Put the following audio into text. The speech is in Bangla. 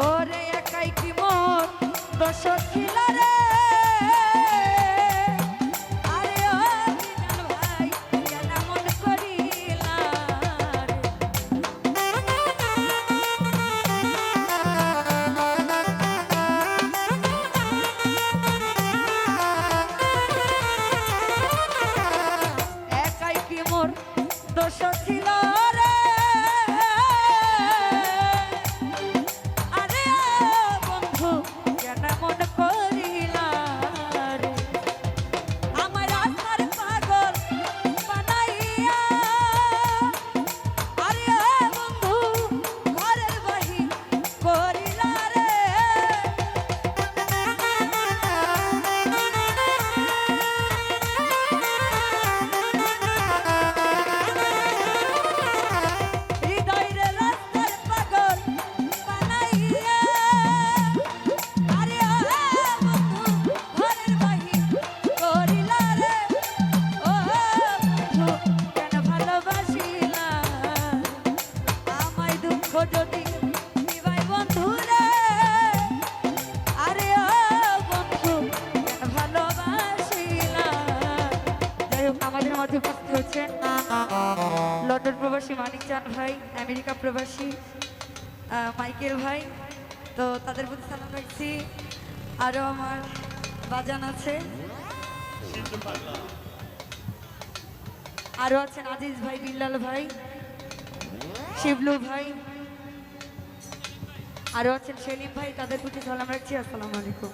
ওরে একাই কি মন দশ খিলারে মাঝে উপস্থিত হচ্ছেন, লন্ডন প্রবাসী মানিক চান ভাই, আমেরিকা প্রবাসী মাইকেল ভাই। তো তাদের প্রতি সালাম রাখছি। আরও আমার বাজান আছে। আরও আছেন আজিজ ভাই, বিল্লাল ভাই, শিবলু ভাই। আরও আছেন সেলিম ভাই, তাদের প্রতি সালাম রাখছি। আসসালামু আলাইকুম।